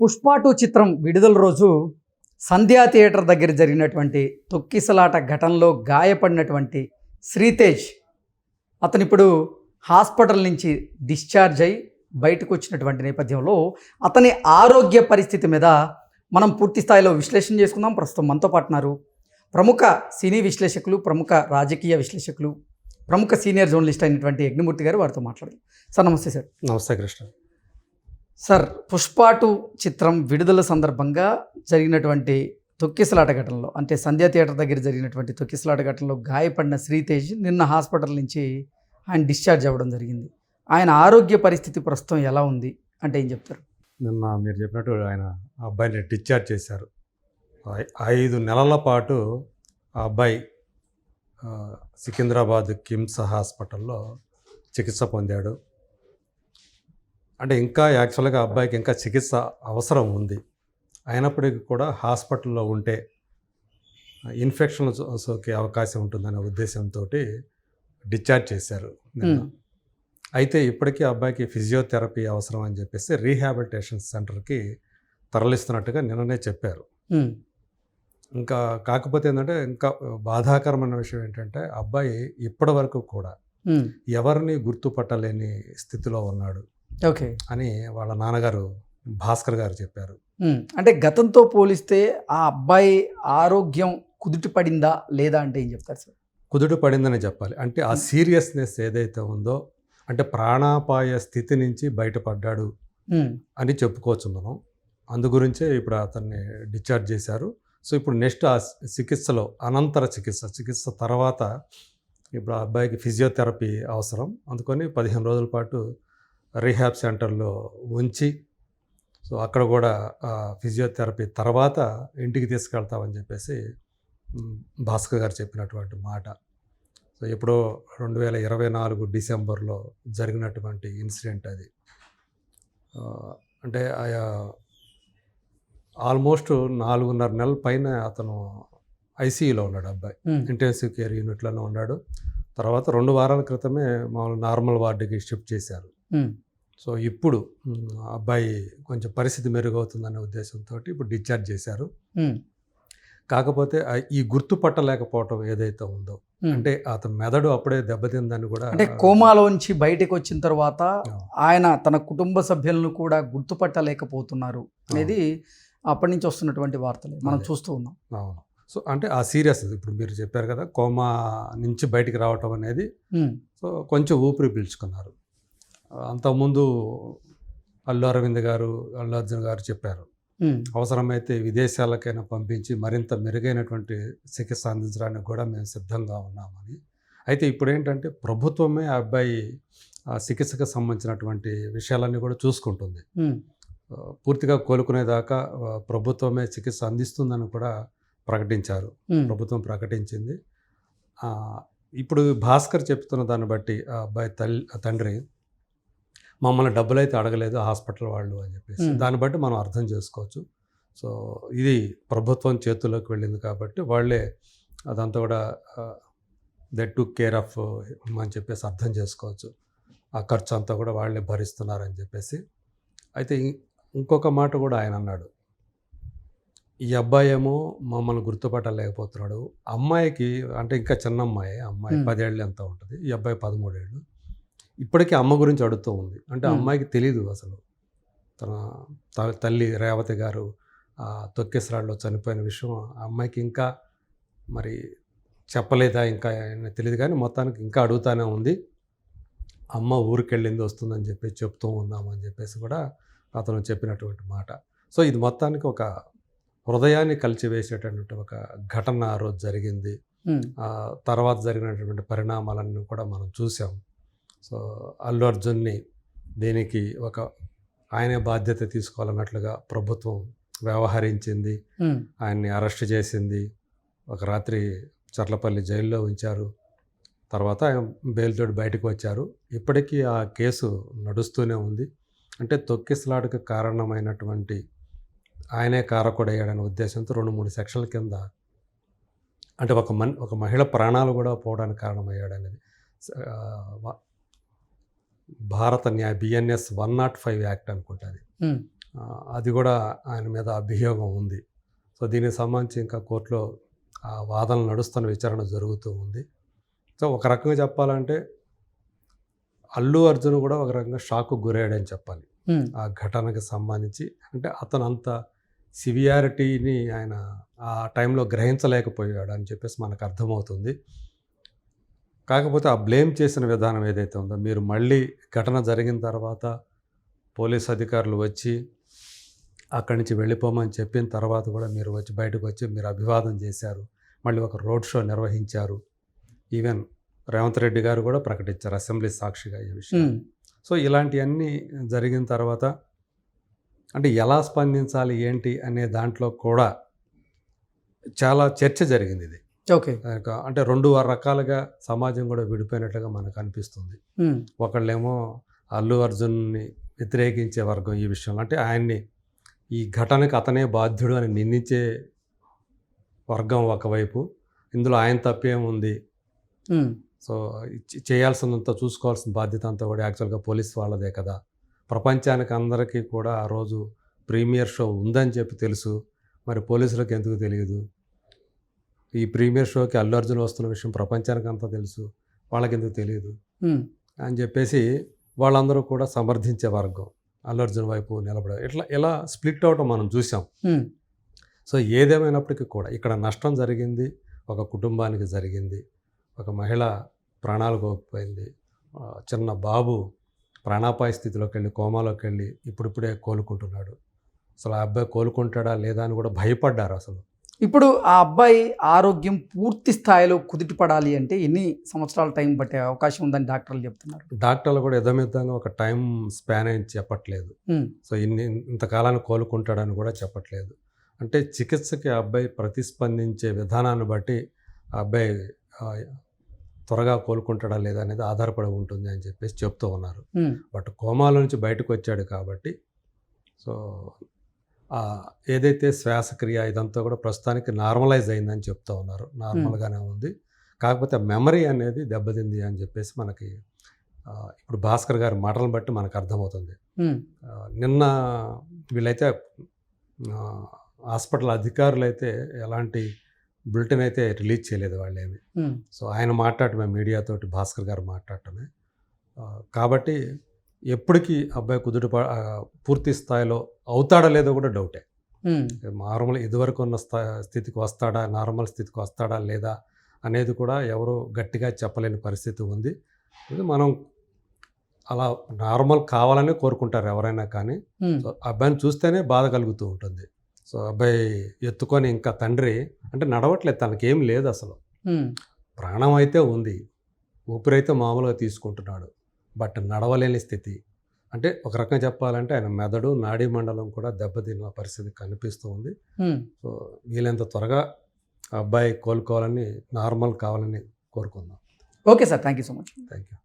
Pushpa two చిత్రం విడుదల రోజు సంధ్యా థియేటర్ దగ్గర జరిగినటువంటి తొక్కిసలాట ఘటనలో గాయపడినటువంటి శ్రీతేజ్ అతను ఇప్పుడు హాస్పిటల్ నుంచి డిశ్చార్జ్ అయి బయటకు వచ్చినటువంటి నేపథ్యంలో అతని ఆరోగ్య పరిస్థితి మీద మనం పూర్తి స్థాయిలో విశ్లేషణ చేసుకుందాం. ప్రస్తుతం మనతో పాటున్నారు ప్రముఖ సినీ విశ్లేషకులు ప్రముఖ రాజకీయ విశ్లేషకులు ప్రముఖ సీనియర్ జర్నలిస్ట్ అయినటువంటి యజ్ఞమూర్తి గారు వారితో మాట్లాడారు సార్ నమస్తే సార్. నమస్తే కృష్ణ. సార్ పుష్ప టూ చిత్రం విడుదల సందర్భంగా జరిగినటువంటి తొక్కిసలాట ఘటనలో అంటే సంధ్యా థియేటర్ దగ్గర జరిగినటువంటి తొక్కిసలాట ఘటనలో గాయపడిన శ్రీతేజ్ నిన్న హాస్పిటల్ నుంచి ఆయన డిశ్చార్జ్ అవ్వడం జరిగింది. ఆయన ఆరోగ్య పరిస్థితి ప్రస్తుతం ఎలా ఉంది? అంటే ఏం చెప్తారు? నిన్న మీరు చెప్పినట్టు ఆయన ఆ అబ్బాయిని డిశ్చార్జ్ చేశారు. ఐదు నెలల పాటు ఆ అబ్బాయి సికింద్రాబాద్ కిమ్స్ హాస్పిటల్లో చికిత్స పొందాడు. అంటే ఇంకా యాక్చువల్గా అబ్బాయికి ఇంకా చికిత్స అవసరం ఉంది. అయినప్పటికీ కూడా హాస్పిటల్లో ఉంటే ఇన్ఫెక్షన్ సోకే అవకాశం ఉంటుందనే ఉద్దేశంతో డిశ్చార్జ్ చేశారు నిన్న. అయితే ఇప్పటికీ అబ్బాయికి ఫిజియోథెరపీ అవసరం అని చెప్పేసి రీహాబిలిటేషన్ సెంటర్కి తరలిస్తున్నట్టుగా నిన్ననే చెప్పారు. ఇంకా కాకపోతే ఏంటంటే ఇంకా బాధాకరమైన విషయం ఏంటంటే అబ్బాయి ఇప్పటి వరకు కూడా ఎవరిని గుర్తుపట్టలేని స్థితిలో ఉన్నాడు. ఓకే. అని వాళ్ళ నాన్నగారు భాస్కర్ గారు చెప్పారు. అంటే గతంతో పోలిస్తే ఆ అబ్బాయి ఆరోగ్యం కుదుటి పడిందా లేదా అంటే ఏం చెప్తారు సార్? కుదుట పడిందని చెప్పాలి. అంటే ఆ సీరియస్నెస్ ఏదైతే ఉందో అంటే ప్రాణాపాయ స్థితి నుంచి బయటపడ్డాడు అని చెప్పుకోవచ్చు మనం. అందు గురించే ఇప్పుడు అతన్ని డిశ్చార్జ్ చేశారు. సో ఇప్పుడు నెక్స్ట్ ఆ చికిత్సలో అనంతర చికిత్స చికిత్స తర్వాత ఇప్పుడు ఆ అబ్బాయికి ఫిజియోథెరపీ అవసరం. అందుకని పదిహేను రోజుల పాటు రీహాబ్ సెంటర్లో ఉంచి సో అక్కడ కూడా ఫిజియోథెరపీ తర్వాత ఇంటికి తీసుకెళ్తామని చెప్పేసి భాస్కర్ గారు చెప్పినటువంటి మాట. సో ఎప్పుడో రెండు వేల ఇరవై నాలుగు డిసెంబర్లో జరిగినటువంటి ఇన్సిడెంట్ అది. అంటే ఆయా ఆల్మోస్ట్ నాలుగున్నర నెలల పైన అతను ఐసీయూలో ఉన్నాడు అబ్బాయి. ఇంటెన్సివ్ కేర్ యూనిట్లోనే ఉన్నాడు. తర్వాత రెండు వారాల క్రితమే మామూలు నార్మల్ వార్డుకి షిఫ్ట్ చేశారు. సో ఇప్పుడు అబ్బాయి కొంచెం పరిస్థితి మెరుగవుతుందనే ఉద్దేశంతో ఇప్పుడు డిశ్చార్జ్ చేశారు. కాకపోతే ఈ గుర్తుపట్టలేకపోవటం ఏదైతే ఉందో. అంటే అతని మెదడు అప్పుడే దెబ్బతిందని కూడా అంటే కోమాలోంచి బయటకు వచ్చిన తర్వాత ఆయన తన కుటుంబ సభ్యులను కూడా గుర్తుపట్టలేకపోతున్నారు అనేది అప్పటి నుంచి వస్తున్నటువంటి వార్తలు. మనం. చూస్తూ ఉన్నాం. అవును. సో అంటే ఆ సీరియస్ ఇప్పుడు మీరు చెప్పారు కదా కోమా నుంచి బయటికి రావటం అనేది సో కొంచెం ఊపిరి పీల్చుకున్నారు. అంతకుముందు అల్లు అరవింద్ గారు అల్లు అర్జున్ గారు చెప్పారు అవసరమైతే విదేశాలకైనా పంపించి మరింత మెరుగైనటువంటి చికిత్స అందించడానికి కూడా మేము సిద్ధంగా ఉన్నామని. అయితే ఇప్పుడు ఏంటంటే ప్రభుత్వమే ఆ అబ్బాయి ఆ చికిత్సకు సంబంధించినటువంటి విషయాలన్నీ కూడా చూసుకుంటుంది. పూర్తిగా కోలుకునేదాకా ప్రభుత్వమే చికిత్స అందిస్తుందని కూడా ప్రకటించారు. ప్రభుత్వం ప్రకటించింది. ఇప్పుడు భాస్కర్ చెప్తున్న దాన్ని బట్టి ఆ అబ్బాయి తల్లి తండ్రి మమ్మల్ని డబ్బులు అయితే అడగలేదు హాస్పిటల్ వాళ్ళు అని చెప్పేసి. దాన్ని బట్టి మనం అర్థం చేసుకోవచ్చు. సో ఇది ప్రభుత్వం చేతుల్లోకి వెళ్ళింది కాబట్టి వాళ్ళే అదంతా కూడా దే టు కేర్ ఆఫ్ అని చెప్పేసి అర్థం చేసుకోవచ్చు. ఆ ఖర్చు అంతా కూడా వాళ్ళే భరిస్తున్నారని చెప్పేసి. అయితే ఇంకొక మాట కూడా ఆయన అన్నాడు. ఈ అబ్బాయి ఏమో మమ్మల్ని గుర్తుపట్టలేకపోతున్నాడు. అమ్మాయికి అంటే ఇంకా చిన్న అమ్మాయి అమ్మాయి. పదేళ్ళు ఎంత ఉంటుంది? ఈ అబ్బాయి పదమూడేళ్ళు. ఇప్పటికీ అమ్మ గురించి అడుగుతూ ఉంది. అంటే. అమ్మాయికి తెలియదు అసలు. తన తల్లి రేవతి గారు తొక్కేసరాల్లో చనిపోయిన విషయం ఆ అమ్మాయికి ఇంకా మరి చెప్పలేదా ఇంకా తెలియదు కానీ మొత్తానికి ఇంకా అడుగుతానే ఉంది. అమ్మ ఊరికి వెళ్ళింది వస్తుందని చెప్పి చెప్తూ ఉన్నాము అని చెప్పేసి కూడా అతను చెప్పినటువంటి మాట. సో ఇది మొత్తానికి ఒక హృదయాన్ని కలిచివేసేటటువంటి ఒక ఘటన ఆ రోజు జరిగింది. తర్వాత జరిగినటువంటి పరిణామాలన్నీ కూడా మనం చూసాం. సో అల్లు అర్జున్ని దీనికి ఒక ఆయనే బాధ్యత తీసుకోవాలన్నట్లుగా ప్రభుత్వం వ్యవహరించింది. ఆయన్ని అరెస్ట్ చేసింది. ఒక రాత్రి చర్లపల్లి జైల్లో ఉంచారు. తర్వాత ఆయన బెయిల్తోటి బయటకు వచ్చారు. ఇప్పటికీ ఆ కేసు నడుస్తూనే ఉంది. అంటే తొక్కిసలాటకు కారణమైనటువంటి ఆయనే కారకుడయ్యాడనే ఉద్దేశంతో రెండు మూడు సెక్షన్ల కింద అంటే ఒక మన్ ఒక మహిళ ప్రాణాలు కూడా పోవడానికి కారణమయ్యాడనేది. Bharat Nyaya BNS one not five act అనుకుంటుంది అది. కూడా ఆయన మీద అభియోగం ఉంది. సో దీనికి సంబంధించి ఇంకా కోర్టులో ఆ వాదనలు నడుస్తున్న విచారణ జరుగుతూ ఉంది. సో ఒక రకంగా చెప్పాలంటే అల్లు అర్జున్ కూడా ఒక రకంగా షాక్ గురయ్యాడని చెప్పాలి. ఆ ఘటనకి సంబంధించి అంటే అతను అంత సివియారిటీని ఆయన ఆ టైంలో గ్రహించలేకపోయాడు అని చెప్పేసి మనకు అర్థమవుతుంది. కాకపోతే ఆ బ్లేమ్ చేసిన విధానం ఏదైతే ఉందో మీరు మళ్ళీ ఘటన జరిగిన తర్వాత పోలీస్ అధికారులు వచ్చి అక్కడి నుంచి వెళ్ళిపోమని చెప్పిన తర్వాత కూడా మీరు వచ్చి బయటకు వచ్చి మీరు అభివాదం చేశారు. మళ్ళీ ఒక రోడ్ షో నిర్వహించారు. ఈవెన్ రేవంత్ రెడ్డి గారు కూడా ప్రకటించారు అసెంబ్లీ సాక్షిగా ఈ విషయం. సో ఇలాంటివన్నీ జరిగిన తర్వాత అంటే ఎలా స్పందించాలి ఏంటి అనే దాంట్లో కూడా చాలా చర్చ జరిగింది ఇది. ఓకే. అంటే రెండు రకాలుగా సమాజం కూడా విడిపోయినట్లుగా మనకు అనిపిస్తుంది. ఒకళ్ళేమో అల్లు అర్జున్ని వ్యతిరేకించే వర్గం ఈ విషయంలో. అంటే ఆయన్ని ఈ ఘటనకు అతనే బాధ్యుడు అని నిందించే వర్గం ఒకవైపు. ఇందులో ఆయన తప్పేముంది? సో చేయాల్సినంత చూసుకోవాల్సిన బాధ్యత అంతా కూడా యాక్చువల్గా పోలీస్ వాళ్ళదే కదా. ప్రపంచానికి అందరికీ కూడా ఆ రోజు ప్రీమియర్ షో ఉందని చెప్పి తెలుసు. మరి పోలీసులకు ఎందుకు తెలియదు? ఈ ప్రీమియర్ షోకి అల్లు అర్జున్ వస్తున్న విషయం ప్రపంచానికి అంతా తెలుసు వాళ్ళకి ఎందుకు తెలియదు అని చెప్పేసి వాళ్ళందరూ కూడా సమర్థించే వర్గం అల్లు అర్జున్ వైపు నిలబడ ఇట్లా ఇలా స్ప్లిట్ అవటం మనం చూసాం. సో ఏదేమైనప్పటికీ కూడా ఇక్కడ నష్టం జరిగింది ఒక కుటుంబానికి జరిగింది ఒక మహిళ ప్రాణాలు కోల్పోయింది చిన్న బాబు ప్రాణాపాయ స్థితిలోకి వెళ్ళి కోమాలోకి వెళ్ళి ఇప్పుడిప్పుడే కోలుకుంటున్నాడు. అసలు ఆ అబ్బాయి కోలుకుంటాడా లేదా అని కూడా భయపడ్డారు అసలు. ఇప్పుడు ఆ అబ్బాయి ఆరోగ్యం పూర్తి స్థాయిలో కుదుటపడాలి అంటే ఎన్ని సంవత్సరాల టైం పట్టే అవకాశం ఉందని డాక్టర్లు చెప్తున్నారు? డాక్టర్లు కూడా యథమితంగా ఒక టైం స్పాన్ అని చెప్పట్లేదు. సో ఇన్ని ఇంతకాలాన్ని కోలుకుంటాడని కూడా చెప్పట్లేదు. అంటే చికిత్సకి అబ్బాయి ప్రతిస్పందించే విధానాన్ని బట్టి ఆ అబ్బాయి త్వరగా కోలుకుంటాడా లేదా అనేది ఆధారపడి ఉంటుంది అని చెప్పేసి చెప్తూ ఉన్నారు. బట్ కోమాలో నుంచి బయటకు వచ్చాడు కాబట్టి సో ఏదైతే శ్వాసక్రియ ఇదంతా కూడా ప్రస్తుతానికి నార్మలైజ్ అయిందని చెప్తూ ఉన్నారు. నార్మల్గానే ఉంది. కాకపోతే మెమరీ అనేది దెబ్బతింది అని చెప్పేసి మనకి ఇప్పుడు భాస్కర్ గారి మాటలను బట్టి మనకు అర్థమవుతుంది. నిన్న వీళ్ళైతే హాస్పిటల్ అధికారులు అయితే ఎలాంటి బులెటిన్ అయితే రిలీజ్ చేయలేదు వాళ్ళేమి. సో ఆయన మాట్లాడటమే మీడియాతోటి భాస్కర్ గారు మాట్లాడటమే. కాబట్టి ఎప్పటికీ అబ్బాయి కుదుట పూర్తి స్థాయిలో అవుతాడా లేదో కూడా డౌటే. నార్మల్ ఇదివరకు ఉన్న స్థా స్థితికి వస్తాడా నార్మల్ స్థితికి వస్తాడా లేదా అనేది కూడా ఎవరు గట్టిగా చెప్పలేని పరిస్థితి ఉంది. ఇది మనం అలా నార్మల్ కావాలని కోరుకుంటారు ఎవరైనా కానీ. సో అబ్బాయిని చూస్తేనే బాధ కలుగుతూ ఉంటుంది. సో అబ్బాయి ఎత్తుకొని ఇంకా తండ్రి అంటే నడవట్లేదు తనకేం లేదు అసలు. ప్రాణం అయితే ఉంది. ఊపిరైతే మామూలుగా తీసుకుంటున్నాడు. బట్ నడవలేని స్థితి. అంటే ఒక రకంగా చెప్పాలంటే ఆయన మెదడు నాడీ మండలం కూడా దెబ్బతిన్న పరిస్థితి కనిపిస్తూ ఉంది. సో వీలైనంత త్వరగా ఆ అబ్బాయి కోలుకోవాలని నార్మల్ కావాలని కోరుకుందాం. Okay sir. Thank you so much. Thank you